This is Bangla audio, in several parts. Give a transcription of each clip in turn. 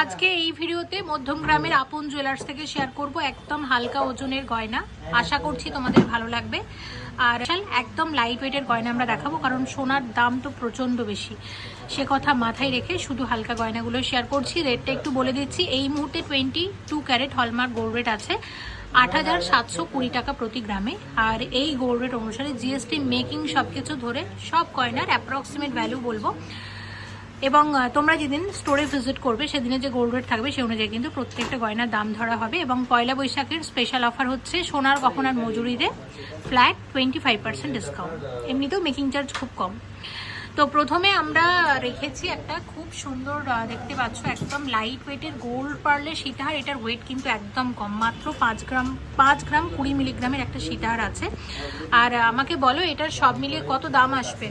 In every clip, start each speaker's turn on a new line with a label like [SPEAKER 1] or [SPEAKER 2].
[SPEAKER 1] আজকে এই ভিডিওতে মধ্যমগ্রামের আপন জুয়েলার্স থেকে শেয়ার করব একদম হালকা ওজনের গয়না। আশা করছি তোমাদের ভালো লাগবে। আর একদম লাইট ওয়েটের গয়না আমরা দেখাবো, কারণ সোনার দাম তো প্রচণ্ড বেশি। সে কথা মাথায় রেখে শুধু হালকা গয়নাগুলো শেয়ার করছি। রেটটা একটু বলে দিচ্ছি, এই মুহূর্তে twenty two carat hallmark gold rate আছে। আট হাজার সাতশো কুড়ি টাকা প্রতি গ্রামে। আর এই গোল্ড রেট অনুসারে জিএসটি মেকিং সব কিছু ধরে সব গয়নার অ্যাপ্রক্সিমেট ভ্যালু বলব। এবং তোমরা যেদিন স্টোরে ভিজিট করবে, সেদিনে যে গোল্ড রেট থাকবে সেই অনুযায়ী কিন্তু প্রত্যেকটা গয়নার দাম ধরা হবে। এবং পয়লা বৈশাখের স্পেশাল অফার হচ্ছে সোনার গহনার মজুরিতে flat twenty five percent discount এমনিতেও মেকিং চার্জ খুব কম। তো প্রথমে আমরা রেখেছি একটা খুব সুন্দর দেখতে পাচ্ছ, একদম লাইট ওয়েটের গোল্ড পার্লে সীতাহার এটার ওয়েট কিন্তু একদম কম, মাত্র পাঁচ গ্রাম পাঁচ গ্রাম কুড়ি মিলিগ্রামের একটা সীতাহার আছে। আর আমাকে বলো, এটার সব মিলিয়ে কত দাম আসবে?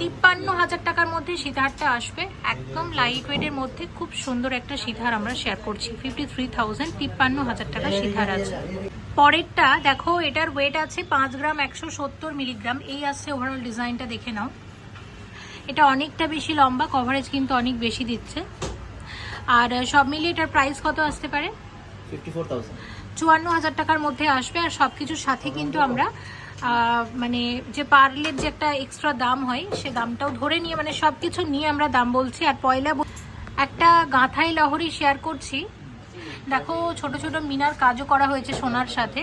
[SPEAKER 1] তিপ্পান্ন হাজার টাকার মধ্যে সীতাহারটা আসবে। একদম লাইট ওয়েটের মধ্যে খুব সুন্দর একটা সীতাহার আমরা শেয়ার করছি। ফিফটি থ্রি থাউজেন্ড তিপ্পান্ন হাজার টাকা সীতাহার আছে। পরেরটা দেখো এটার ওয়েট আছে পাঁচ গ্রাম একশো সত্তর মিলিগ্রাম এই আসছে ওভারঅল ডিজাইনটা দেখে নাও। এটা অনেকটা বেশি লম্বা কভারেজ কিন্তু অনেক বেশি দিচ্ছে। আর সব মিলিয়ে এটার প্রাইস কত আসতে পারে? চুয়ান্ন হাজার টাকার মধ্যে আসবে আর সব কিছুর সাথে কিন্তু আমরা মানে যে পার্লের যে একটা এক্সট্রা দাম হয় সে দামটাও ধরে নিয়ে মানে সব কিছু নিয়ে আমরা দাম বলছি। আর পয়লা একটা গাঁথাই লহরি শেয়ার করছি। দেখো ছোট ছোট মিনার কাজও করা হয়েছে সোনার সাথে।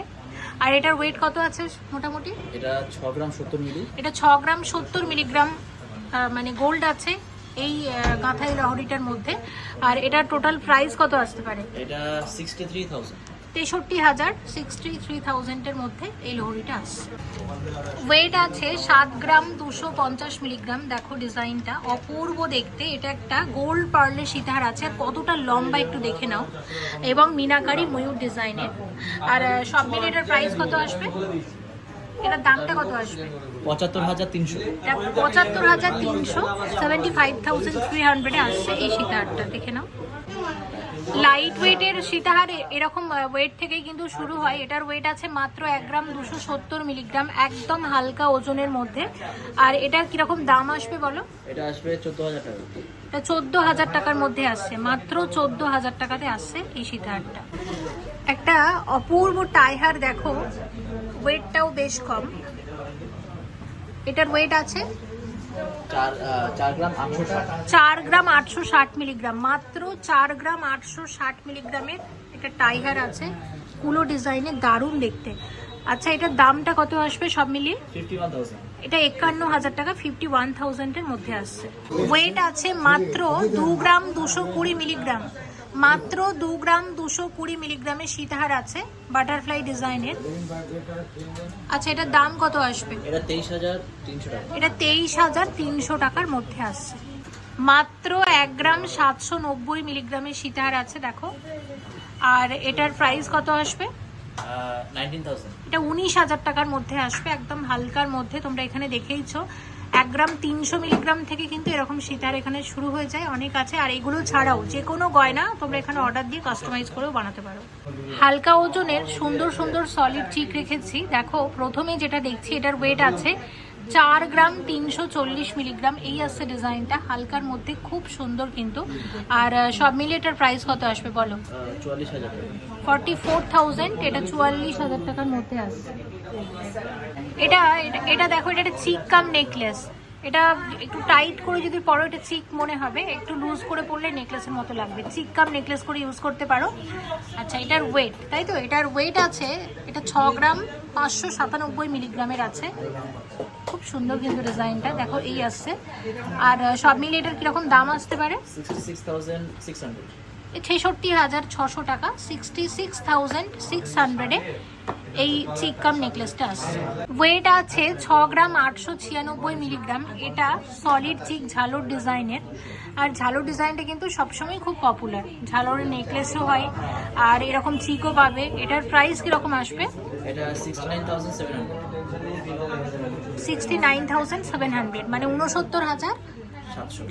[SPEAKER 1] আর এটার ওয়েট কত আছে মোটামুটি?
[SPEAKER 2] এটা ছ গ্রাম সত্তর মিলি।
[SPEAKER 1] এটা ছ গ্রাম সত্তর মিলিগ্রাম মানে গোল্ড আছে এই গাঁথাই লহরিটার মধ্যে। আর এটা টোটাল প্রাইস কত আসতে পারে?
[SPEAKER 2] এটা সিক্সটি থ্রি থাউজেন্ড
[SPEAKER 1] তেষট্টি হাজার সিক্সটি থ্রি থাউজেন্ডের মধ্যে এই লহরিটা আসছে। ওয়েট আছে সাত গ্রাম দুশো পঞ্চাশ মিলিগ্রাম। দেখো ডিজাইনটা। অপূর্ব দেখতে। এটা একটা গোল্ড পার্লের সীতাহার আছে। আর কতটা লম্বা একটু দেখে নাও। এবং মিনাকারি ময়ূর ডিজাইনের। আর সব মিলে এটার প্রাইস কত আসবে? এটার দামটা কত আসবে?
[SPEAKER 2] পঁচাত্তর হাজার তিনশো।
[SPEAKER 1] পঁচাত্তর হাজার তিনশো সেভেন্টি ফাইভ থাউজেন্ড থ্রি হান্ড্রেডে আসছে এই সীতাহারটা দেখে নাও। লাইট ওয়েটের সীতাহার এরকম ওয়েট থেকেই কিন্তু শুরু হয়। এটার ওয়েট আছে মাত্র এক গ্রাম দুশো সত্তর মিলিগ্রাম একদম হালকা ওজনের মধ্যে। আর এটার কীরকম দাম আসবে বলো?
[SPEAKER 2] এটা আসবে চোদ্দ হাজার টাকা।
[SPEAKER 1] এটা চোদ্দ হাজার টাকার মধ্যে আসছে। মাত্র চোদ্দ হাজার টাকাতে আসছে এই সীতাহারটা। একটা অপূর্ব টাইহার দেখো ওয়েটটাও বেশ কম। এটার ওয়েট আছে
[SPEAKER 2] চার গ্রাম আটশো ষাট।
[SPEAKER 1] মিলিগ্রাম। মাত্র চার গ্রাম আটশো ষাট মিলিগ্রামের একটা টাইগার আছে। কুলো ডিজাইনের দারুণ দেখতে। আচ্ছা এটার দামটা কত আসবে সব মিলিয়ে? এটা একান্ন হাজার টাকা ফিফটি ওয়ান থাউজেন্ডের মধ্যে আসছে। ওয়েট আছে মাত্র দু গ্রাম দুশো কুড়ি মিলিগ্রাম। মাত্র দু গ্রাম দুশো কুড়ি মিলিগ্রামের সীতাহার আছে বাটারফ্লাই ডিজাইনের আচ্ছা এটার দাম কত আসবে?
[SPEAKER 2] এটা তেইশ হাজার তিনশো টাকা।
[SPEAKER 1] এটা তেইশ হাজার তিনশো টাকার মধ্যে আসছে। মাত্র এক গ্রাম সাতশো নব্বই মিলিগ্রামের সীতাহার আছে দেখো। আর এটার প্রাইস কত আসবে? এটা উনিশ হাজার টাকার মধ্যে আসবে একদম হালকার মধ্যে। তোমরা এখানে দেখেইছো এক গ্রাম তিনশো মিলিগ্রাম থেকে কিন্তু এরকম সীতার এখানে শুরু হয়ে যায় অনেক আছে। আর এগুলো ছাড়াও যে কোনো গয়না তোমরা এখানে অর্ডার দিয়ে কাস্টমাইজ করেও বানাতে পারো। হালকা ওজনের সুন্দর সুন্দর সলিড চিক রেখেছি। দেখো প্রথমে যেটা দেখছি এটার ওয়েট আছে চার গ্রাম তিনশো চল্লিশ মিলিগ্রাম। এই আসছে ডিজাইনটা হালকার মধ্যে খুব সুন্দর কিন্তু। আর সব মিলিয়ে এটার প্রাইস কত আসবে বলো? ফর্টি ফোর থাউজেন্ড এটা চুয়াল্লিশ হাজার টাকার মধ্যে আসছে। এটা এটা- দেখো এটা একটা চিক কাম নেকলেস এটা একটু টাইট করে যদি পরো এটা চিক মনে হবে। একটু লুজ করে পরলে নেকলেসের মতো লাগবে। চিক কাম নেকলেস করে ইউজ করতে পারো। আচ্ছা এটার ওয়েট তাই তো? এটার ওয়েট আছে এটা ছ গ্রাম পাঁচশো সাতানব্বই মিলিগ্রামের আছে। খুব সুন্দর কিন্তু ডিজাইনটা। দেখো এই আসছে। আর সব মিলিয়ে এটার কীরকম দাম আসতে পারে? ছেষট্টি হাজার ছশো টাকা সিক্সটি সিক্স থাউজেন্ড সিক্স হান্ড্রেডে এই চিককাম নেকলেসটা আসছে। ওয়েট আছে ছ গ্রাম আটশো ছিয়ানব্বই মিলিগ্রাম। এটা সলিড চিক ঝালোর ডিজাইনের। আর ঝালোর ডিজাইনটা কিন্তু সবসময় খুব পপুলার ঝালোরের নেকলেসও হয় আর এরকম চিকও পাবে। এটার প্রাইস কীরকম আসবে?
[SPEAKER 2] Sixty nine thousand seven hundred
[SPEAKER 1] sixty nine thousand seven hundred মানে উনসত্তর হাজার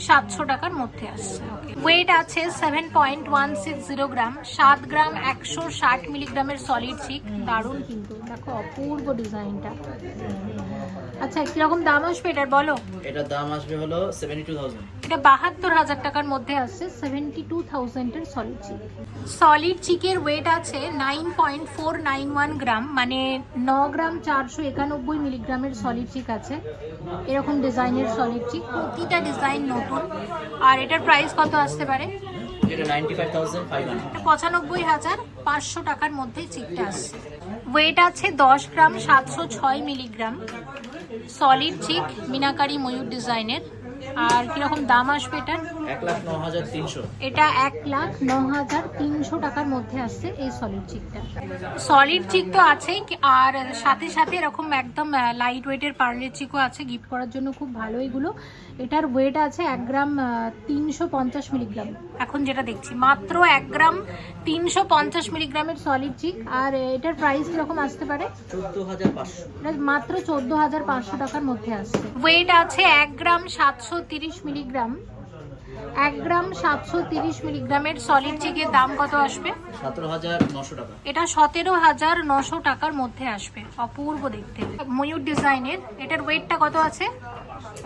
[SPEAKER 2] সাতশো
[SPEAKER 1] টাকার মধ্যে আসছে ওয়েট আছে seven point one six zero gram সাত গ্রাম একশো ষাট মিলিগ্রামের সলিড চিক দারুণ। কিন্তু দেখো অপূর্ব ডিজাইনটা আচ্ছা কীরকম দাম আসবে এটার বলো?
[SPEAKER 2] এটার দাম আসবে হলো সেভেন্টি টু থাউজেন্ড
[SPEAKER 1] এটা বাহাত্তর হাজার টাকার মধ্যে আসছে সেভেন্টি টু থাউজেন্ডের সলিড চিক সলিড চিকের ওয়েট আছে nine point four nine one gram মানে ন গ্রাম চারশো একানব্বই মিলিগ্রামের সলিড চিক আছে। এরকম ডিজাইনের সলিড চিক প্রতিটা ডিজাইন নতুন। আর এটার প্রাইস কত আসতে পারে? পঁচানব্বই হাজার পাঁচশো টাকার মধ্যে চিকটা আসছে। ওয়েট আছে দশ গ্রাম সাতশো ছয় মিলিগ্রাম। সলিড চিক মিনাকারি ময়ূর ডিজাইনের আর কীরকম দাম আসবে এটার?
[SPEAKER 2] এক লাখ ন হাজার তিনশো।
[SPEAKER 1] এটা এক লাখ ন হাজার তিনশো টাকার মধ্যে আসছে এই সলিড চিকটা সলিড চিক তো আছেই আর সাথে সাথে এরকম একদম লাইট ওয়েটের পার্লের চিকও আছে গিফট করার জন্য খুব ভালো এগুলো। এটার ওয়েট আছে এক গ্রাম তিনশো পঞ্চাশ মিলিগ্রাম এখন যেটা দেখছি মাত্র এক গ্রাম তিনশো পঞ্চাশ মিলিগ্রামের সলিড চিক আর এটার প্রাইস কীরকম আসতে পারে? মাত্র চোদ্দ হাজার পাঁচশো টাকার মধ্যে আসছে। ওয়েট আছে এক গ্রাম সাতশো তিরিশ মিলিগ্রাম এক গ্রাম সাতশো তিরিশ মিলিগ্রামের সলিড চিকের দাম কত আসবে?
[SPEAKER 2] সতেরো হাজার নশো টাকা।
[SPEAKER 1] এটা সতেরো হাজার নশো টাকার মধ্যে আসবে অপূর্ব দেখতে। ময়ূর ডিজাইনের এটার ওয়েটটা কত আছে?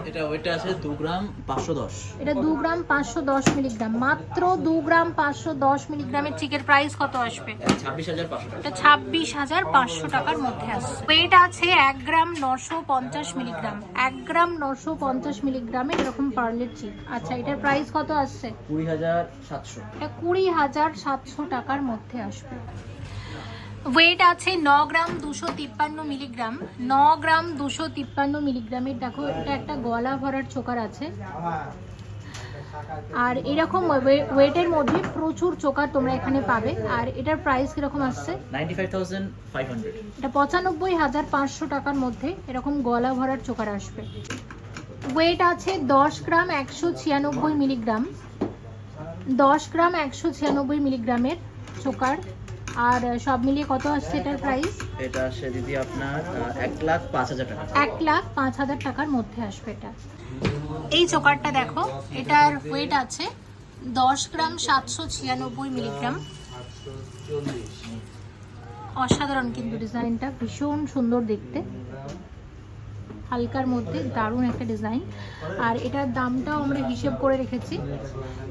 [SPEAKER 2] এটা ওইটা আছে দু গ্রাম পাঁচশো দশ।
[SPEAKER 1] এটা দু গ্রাম পাঁচশো দশ মিলিগ্রাম। মাত্র দু গ্রাম পাঁচশো দশ মিলিগ্রামের চিকের প্রাইস কত আসবে?
[SPEAKER 2] ছাব্বিশ হাজার পাঁচশো টাকা।
[SPEAKER 1] এটা ছাব্বিশ হাজার পাঁচশো টাকার মধ্যে আসছে। ওয়েট আছে এক গ্রাম নশো পঞ্চাশ মিলিগ্রাম। এক গ্রাম নশো পঞ্চাশ মিলিগ্রামের এরকম পার্লের চিক আচ্ছা এটার প্রাইস কত আসছে?
[SPEAKER 2] কুড়ি হাজার সাতশো।
[SPEAKER 1] এটা কুড়ি হাজার সাতশো টাকার মধ্যে আসবে। ওয়েট আছে ন গ্রাম দুশো তিপ্পান্ন মিলিগ্রাম। ন গ্রাম দুশো তিপ্পান্ন মিলিগ্রামের দেখো এটা একটা গলা ভরার চোকার আছে। আর এরকম ওয়েটের মধ্যে প্রচুর চোকার তোমরা এখানে পাবে। আর এটার প্রাইস কীরকম আসছে? এটা পঁচানব্বই হাজার পাঁচশো টাকার মধ্যে এরকম গলা ভরার চোকার আসবে। ওয়েট আছে দশ গ্রাম একশো ছিয়ানব্বই মিলিগ্রাম। দশ গ্রাম একশো ছিয়ানব্বই মিলিগ্রামের চোকার। আর সব মিলিয়ে কত আসছে এটার প্রাইস
[SPEAKER 2] এটা আসে দিদি আপনার এক লাখ পাঁচ হাজার টাকা।
[SPEAKER 1] এক লাখ পাঁচ হাজার টাকার মধ্যে আসবে এটা। এই চোকারটা দেখো এটার ওয়েট আছে দশ গ্রাম সাতশো ছিয়ানব্বই মিলিগ্রাম। অসাধারণ কিন্তু ডিজাইনটা ভীষণ সুন্দর দেখতে। হালকার মধ্যে দারুণ একটা ডিজাইন আর এটার দামটাও আমরা হিসেব করে রেখেছি।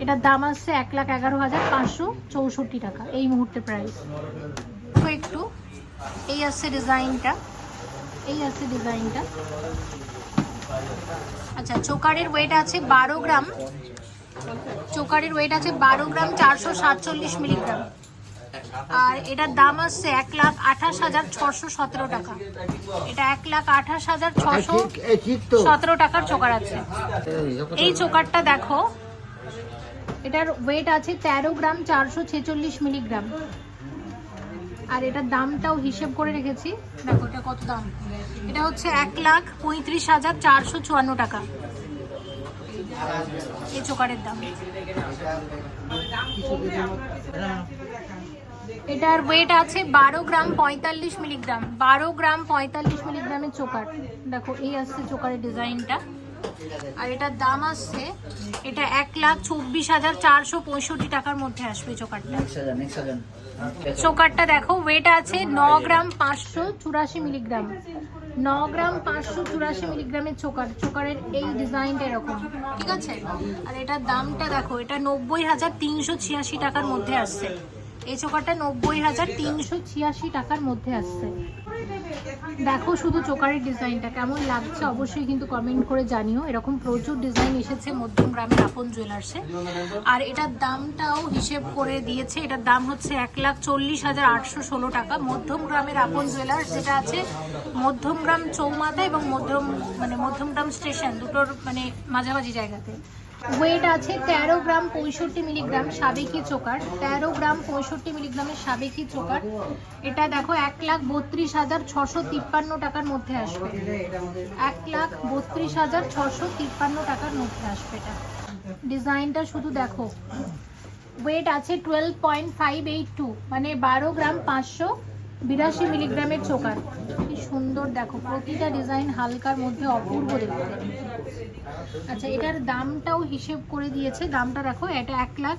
[SPEAKER 1] এটার দাম আসছে এক লাখ এগারো হাজার পাঁচশো চৌষট্টি টাকা এই মুহূর্তে প্রাইস তো একটু এই আসছে ডিজাইনটা এই আসছে ডিজাইনটা আচ্ছা চোকারের ওয়েট আছে বারো গ্রাম। চোকারের ওয়েট আছে বারো গ্রাম চারশো সাতচল্লিশ মিলিগ্রাম। আর এটার দাম আসছে এক লাখ আঠাশ হাজার ছশো সতেরো টাকা। এটা এক লাখ আঠাশ হাজার ছশো সতেরো টাকার চোকার আছে। এই চোকারটা দেখো এটার ওয়েট আছে তেরো গ্রাম চারশো ছেচল্লিশ মিলিগ্রাম। আর এটার দামটাও হিসেব করে রেখেছি। দেখো এটা কত দাম। এটা হচ্ছে এক লাখ পঁয়ত্রিশ হাজার চারশো চুয়ান্ন টাকা। এই চোকারের দাম। এটার ওয়েট আছে বারো গ্রাম পঁয়তাল্লিশ মিলিগ্রাম বারো গ্রাম পঁয়তাল্লিশ মিলিগ্রামের চোকার। দেখো এই আসছে চোকারের ডিজাইনটা। আর এটার দাম আসছে এটা এক লাখ চব্বিশ হাজার চারশো পঁয়ষট্টি টাকার মধ্যে আসবে চোকারটা। চোকারটা দেখো ওয়েট আছে ন গ্রাম পাঁচশো চুরাশি মিলিগ্রাম ন গ্রাম পাঁচশো চুরাশি মিলিগ্রামের চোকার। চোকারের এই ডিজাইনটা এরকম ঠিক আছে? আর এটার দামটা দেখো এটা নব্বই হাজার তিনশো ছিয়াশি টাকার মধ্যে আসছে। এই চোকারটা নব্বই হাজার তিনশো ছিয়াশি টাকার মধ্যে আসছে। দেখো শুধু চোকারের ডিজাইনটা, কেমন লাগছে অবশ্যই কিন্তু কমেন্ট করে জানিও। এরকম প্রচুর ডিজাইন এসেছে মধ্যম গ্রামের আপন জুয়েলার্সে আর এটার দামটাও হিসেব করে দিয়েছে। এটার দাম হচ্ছে এক লাখ চল্লিশ হাজার আটশো ষোলো টাকা। মধ্যম গ্রামের আপন জুয়েলার্স যেটা আছে, মধ্যমগ্রাম চৌমাথা এবং মধ্যম মানে মধ্যমগ্রাম স্টেশন দুটোর মানে মাঝামাঝি জায়গাতে। ওয়েট আছে তেরো গ্রাম পঁয়ষট্টি মিলিগ্রাম সাবেকি চোকার। তেরো গ্রাম পঁয়ষট্টি মিলিগ্রামের সাবেকি চোকার। এটা দেখো এক লাখ বত্রিশ হাজার ছশো তিপ্পান্ন টাকার মধ্যে আসবে। এক লাখ বত্রিশ হাজার ছশো তিপ্পান্ন টাকার মধ্যে আসবে এটা। ডিজাইনটা শুধু দেখো। ওয়েট আছে twelve point five eight two মানে বারো গ্রাম পাঁচশো বিরাশি মিলিগ্রামের চোকার। কি সুন্দর, দেখো, প্রতিটা ডিজাইন হালকার মধ্যে অপূর্ব দেখতে। আচ্ছা এটার দামটাও হিসেব করে দিয়েছে। দামটা দেখো, এটা এক লাখ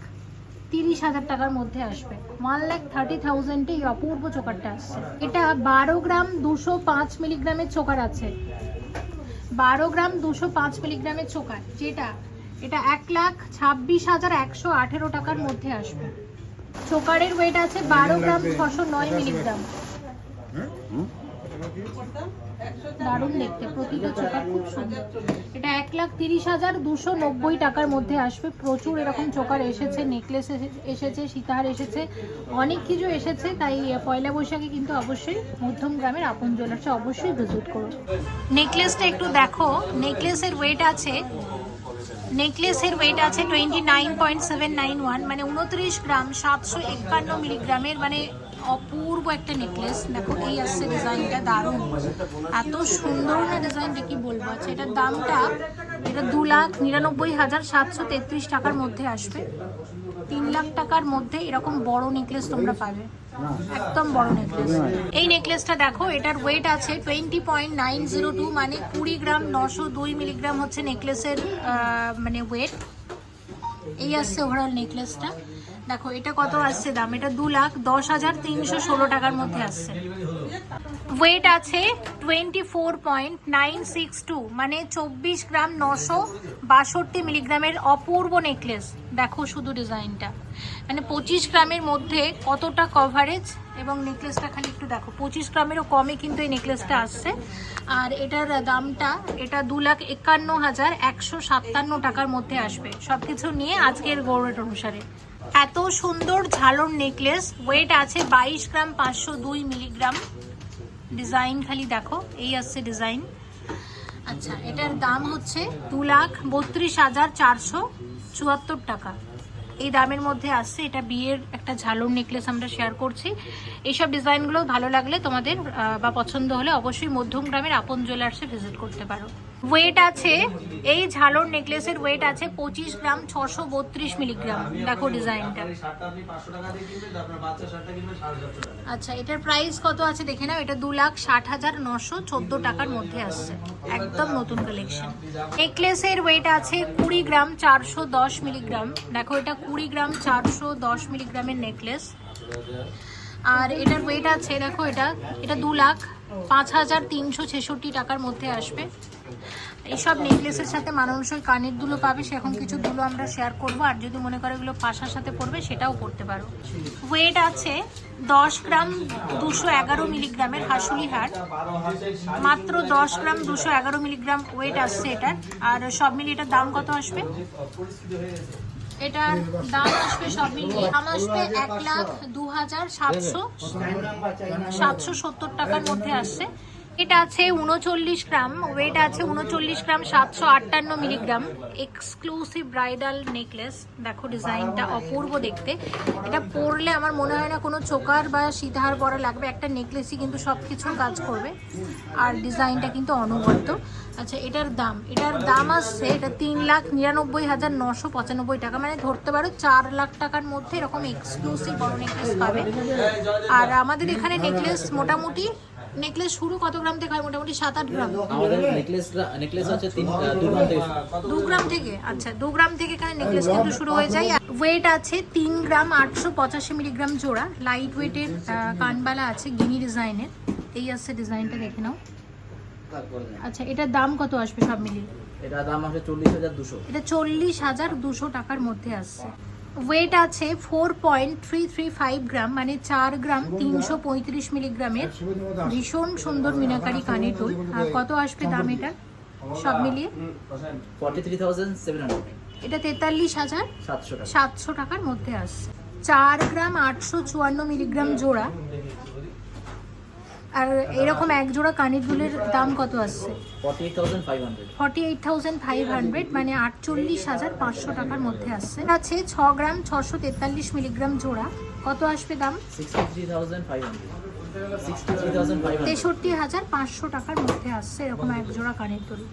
[SPEAKER 1] তিরিশ হাজার টাকার মধ্যে আসবে। ওয়ান লাখ থার্টি থাউজেন্ডে এই অপূর্ব চোকারটা আসছে। এটা বারো গ্রাম দুশো পাঁচ মিলিগ্রামের চোকার আছে। বারো গ্রাম দুশো পাঁচ মিলিগ্রামের চোকার, যেটা, এটা এক লাখ ছাব্বিশ হাজার একশো আঠেরো টাকার মধ্যে আসবে। চোকারের ওয়েট আছে বারো গ্রাম ছশো নয় মিলিগ্রাম দারুণ দেখতে প্রতিটা চোকার খুব সুন্দর। এটা এক লাখ তিরিশ হাজার দুশো নব্বই টাকার মধ্যে আসবে। প্রচুর এরকম চোকার এসেছে নেকলেস এসেছে সীতাহার এসেছে অনেক কিছু এসেছে। তাই পয়লা বৈশাখে কিন্তু অবশ্যই মধ্যম গ্রামের আপন জুয়েলার্সে অবশ্যই ভিজিট করুন। নেকলেসটা একটু দেখো নেকলেসের ওয়েট আছে নেকলেসের ওয়েট আছে twenty nine point seven nine one মানে উনত্রিশ গ্রাম সাতশো একান্ন মিলিগ্রামের মানে অপূর্ব একটা নেকলেস। দেখো, এই আসছে ডিজাইনটা দারুণ। এত সুন্দর না ডিজাইনটা, কি বলব? আচ্ছা এটার দামটা, এটা দু লাখ নিরানব্বই হাজার সাতশো তেত্রিশ টাকার মধ্যে আসবে। তিন লাখ টাকার মধ্যে এরকম বড় নেকলেস তোমরা পাবে। একদম বড় নেকলেস এই নেকলেসটা দেখো, এটার ওয়েট আছে twenty point nine zero two মানে কুড়ি গ্রাম নশো দুই মিলিগ্রাম হচ্ছে নেকলেসের মানে ওয়েট এই আসছে ওভারঅল নেকলেসটা দেখো, এটা কত আসছে দাম? এটা দু লাখ দশ হাজার তিনশো ষোলো টাকার মধ্যে আসছে। ওয়েট আছে twenty four point nine six two মানে চব্বিশ গ্রাম নশো বাষট্টি মিলিগ্রামের অপূর্ব নেকলেস দেখো শুধু ডিজাইনটা মানে পঁচিশ গ্রামের মধ্যে কতটা কভারেজ এবং নেকলেসটা খালি একটু দেখো। পঁচিশ গ্রামেরও কমে কিন্তু এই নেকলেসটা আসছে। আর এটার দামটা, এটা দু লাখ একান্ন হাজার একশো সাতান্ন টাকার মধ্যে আসবে। সব কিছু নিয়ে আজকের গৌরট অনুসারে। এত সুন্দর ঝালর নেকলেস ওয়েট আছে বাইশ গ্রাম পাঁচশো দুই মিলিগ্রাম। ডিজাইন খালি দেখো, এই আসছে ডিজাইন আচ্ছা এটার দাম হচ্ছে দু লাখ বত্রিশ হাজার চারশো চুয়াত্তর টাকা। এই দামের মধ্যে আসছে, এটা বিয়ের একটা ঝালুর নেকলেস আমরা শেয়ার করছি। এইসব ডিজাইনগুলো ভালো লাগলে তোমাদের বা পছন্দ হলে অবশ্যই মধ্যম গ্রামের আপন জুয়েলার্সে ভিজিট করতে পারো। ওয়েট আছে, এই ঝালর নেকলেসের ওয়েট আছে পঁচিশ গ্রাম ছশো বত্রিশ মিলিগ্রাম দেখো ডিজাইনটা আচ্ছা এটার প্রাইস কত আছে দেখে নাও। এটা দু লাখ ষাট হাজার নশো চোদ্দ টাকার মধ্যে আসছে। একদম নতুন কালেকশন নেকলেসের ওয়েট আছে কুড়ি গ্রাম চারশো দশ মিলিগ্রাম দেখো এটা কুড়ি গ্রাম চারশো দশ মিলিগ্রামের নেকলেস আর এটার ওয়েট আছে, দেখো এটা এটা দু লাখ পাঁচ হাজার তিনশো ছেষট্টি টাকার মধ্যে আসবে। এইসব নেকলেসের সাথে মানুষই কানের দুলো পাবে সেরকম কিছু দুলো আমরা শেয়ার করব। আর যদি মনে করো এগুলো পাশার সাথে পড়বে সেটাও করতে পারো। ওয়েট আছে দশ গ্রাম দুশো এগারো মিলিগ্রামের হাসুলি হার মাত্র দশ গ্রাম দুশো এগারো মিলিগ্রাম ওয়েট আসছে এটার। আর সব মিলিয়ে এটার দাম কত আসবে? এটার দাম আসবে সব মিলিয়ে দাম আসবে এক লাখ দু হাজার সাতশো সাতশো সত্তর টাকার মধ্যে আসছে। এটা আছে উনচল্লিশ গ্রাম ওয়েট আছে উনচল্লিশ গ্রাম, সাতশো আটান্ন মিলিগ্রাম। এক্সক্লুসিভ ব্রাইডাল নেকলেস দেখো ডিজাইনটা অপূর্ব দেখতে। এটা পরলে আমার মনে হয় না কোনো চোকার বা সীতাহার পরা লাগবে। একটা নেকলেসই কিন্তু সব কিছু কাজ করবে। আর ডিজাইনটা কিন্তু অনবদ্য। আচ্ছা এটার দাম। এটার দাম আসছে, এটা তিন লাখ নিরানব্বই হাজার নশো পঁচানব্বই টাকা। মানে ধরতে পারো, চার লাখ টাকার মধ্যে এরকম এক্সক্লুসিভ বড় নেকলেস পাবে। আর আমাদের এখানে নেকলেস মোটামুটি নেকলেস শুরু কত গ্রাম থেকে হয়? মোটামুটি সাত আট গ্রাম।
[SPEAKER 2] আমাদের নেকলেস নেকলেস আছে তিন দু গ্রাম থেকে
[SPEAKER 1] দু গ্রাম থেকে? আচ্ছা দু গ্রাম থেকে এখানে নেকলেস কিন্তু শুরু হয়ে যায়। ওয়েট আছে তিন গ্রাম আটশো পঁচাশি মিলিগ্রাম জোড়া। লাইট ওয়েটের কানবালা আছে গিনি ডিজাইনের। এই আছে ডিজাইনটা দেখে নাও। আচ্ছা এটার দাম কত আসবে সব মিলিয়ে?
[SPEAKER 2] এটা দাম আছে চল্লিশ হাজার দুশো।
[SPEAKER 1] এটা চল্লিশ হাজার দুশো টাকার মধ্যে আসছে। ওয়েট আছে four point three three five gram মানে চার গ্রাম তিনশো পঁয়ত্রিশ মিলিগ্রামের। ভীষণ সুন্দর মিনাকারি কানে টুল আর কত আসবে দাম এটা? সব মিলিয়ে?
[SPEAKER 2] থ্রি থাউজেন্ড
[SPEAKER 1] এটা তেতাল্লিশ হাজার
[SPEAKER 2] সাতশো
[SPEAKER 1] সাতশো টাকার মধ্যে আসছে। চার গ্রাম আটশো চুয়ান্ন মিলিগ্রাম জোড়া। আর এরকম এক জোড়া কানের দুলের দাম কত আসছে?
[SPEAKER 2] Forty eight thousand five hundred
[SPEAKER 1] মানে আটচল্লিশ হাজার পাঁচশো টাকার মধ্যে আসছে। আছে ছ গ্রাম ছশো তেতাল্লিশ মিলিগ্রাম জোড়া। কত আসবে দাম? তেষট্টি হাজার পাঁচশো টাকার মধ্যে আসছে এরকম এক জোড়া কানের দড়ি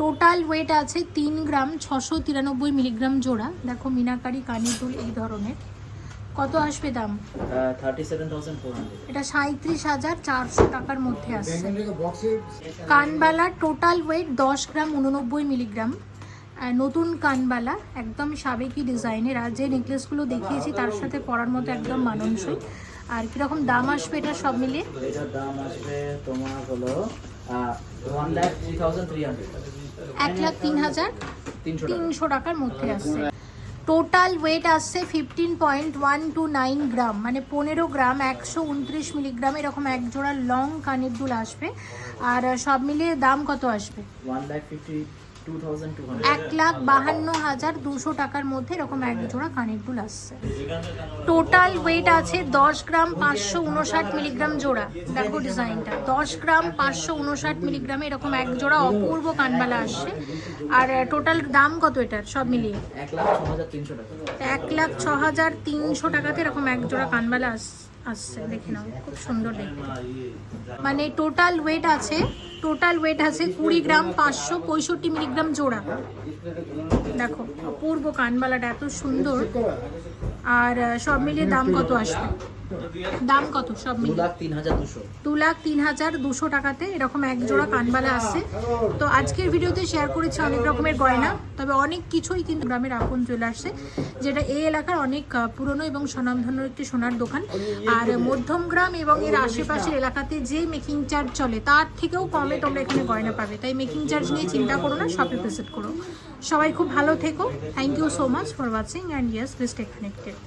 [SPEAKER 1] টোটাল ওয়েট আছে তিন গ্রাম ছশো তিরানব্বই মিলিগ্রাম জোড়া। দেখো মিনাকারি কানের দুল এই ধরনের। কত আসবে দাম? এটা সাঁত্রিশ হাজার চারশো টাকার মধ্যে আসছে। কানবালা টোটাল ওয়েট দশ গ্রাম উননব্বই মিলিগ্রাম। নতুন কানবালা একদম সাবেকি ডিজাইনের। আর যে নেকলেসগুলো দেখিয়েছি তার সাথে পরার মতো একদম মানানসই। আর কীরকম দাম আসবে এটা সব মিলিয়ে?
[SPEAKER 2] এটার দাম আসবে তোমার হলো
[SPEAKER 1] এক লাখ তিন হাজার
[SPEAKER 2] তিনশো
[SPEAKER 1] টাকার মধ্যে আসছে। টোটাল ওয়েট আসছে fifteen point one two nine gram মানে পনেরো গ্রাম একশো উনত্রিশ মিলিগ্রাম এরকম এক জোড়া লং কানের দুল আসবে। আর সব মিলিয়ে দাম কত আসবে?
[SPEAKER 2] ওয়ান
[SPEAKER 1] এক লাখ বাহান্ন হাজার দুশো টাকার মধ্যে এরকম এক জোড়া কানের দুল আসছে। টোটাল ওয়েট আছে দশ গ্রাম পাঁচশো উনষাট মিলিগ্রাম জোড়া। দেখো ডিজাইনটা। দশ গ্রাম পাঁচশো উনষাট মিলিগ্রামে এরকম এক জোড়া অপূর্ব কানবালা আসছে। আর টোটাল দাম কত এটার? সব মিলিয়ে?
[SPEAKER 2] এক লাখ ছ হাজার তিনশো
[SPEAKER 1] টাকাতে এরকম এক জোড়া কানবালা আস- আসছে, দেখে নাও, খুব সুন্দর দেখতে। মানে টোটাল ওয়েট আছে টোটাল ওয়েট আছে কুড়ি গ্রাম পাঁচশো পঁয়ষট্টি মিলিগ্রাম জোড়া। দেখো, অপূর্ব কানবালাটা এত সুন্দর। আর সব মিলিয়ে দাম কত আসবে? দাম কত সব মিলিয়ে?
[SPEAKER 2] লাখ তিন হাজার দুশো।
[SPEAKER 1] দু লাখ তিন হাজার দুশো টাকাতে এরকম এক জোড়া কানবালা আসছে। তো আজকের ভিডিওতে শেয়ার করেছি অনেক রকমের গয়না তবে অনেক কিছুই কিন্তু গ্রামের আপন চলে আসছে যেটা এই এলাকার অনেক পুরনো এবং স্বনামধন্য একটি সোনার দোকান। আর মধ্যমগ্রাম এবং এর আশেপাশের এলাকাতে যে মেকিং চার্জ চলে তার থেকেও কমে তোমরা এখানে গয়না পাবে। তাই মেকিং চার্জ নিয়ে চিন্তা করো না শপে ভিজিট করো। সবাই খুব ভালো থেকো। Thank you so much for watching and yes please take connected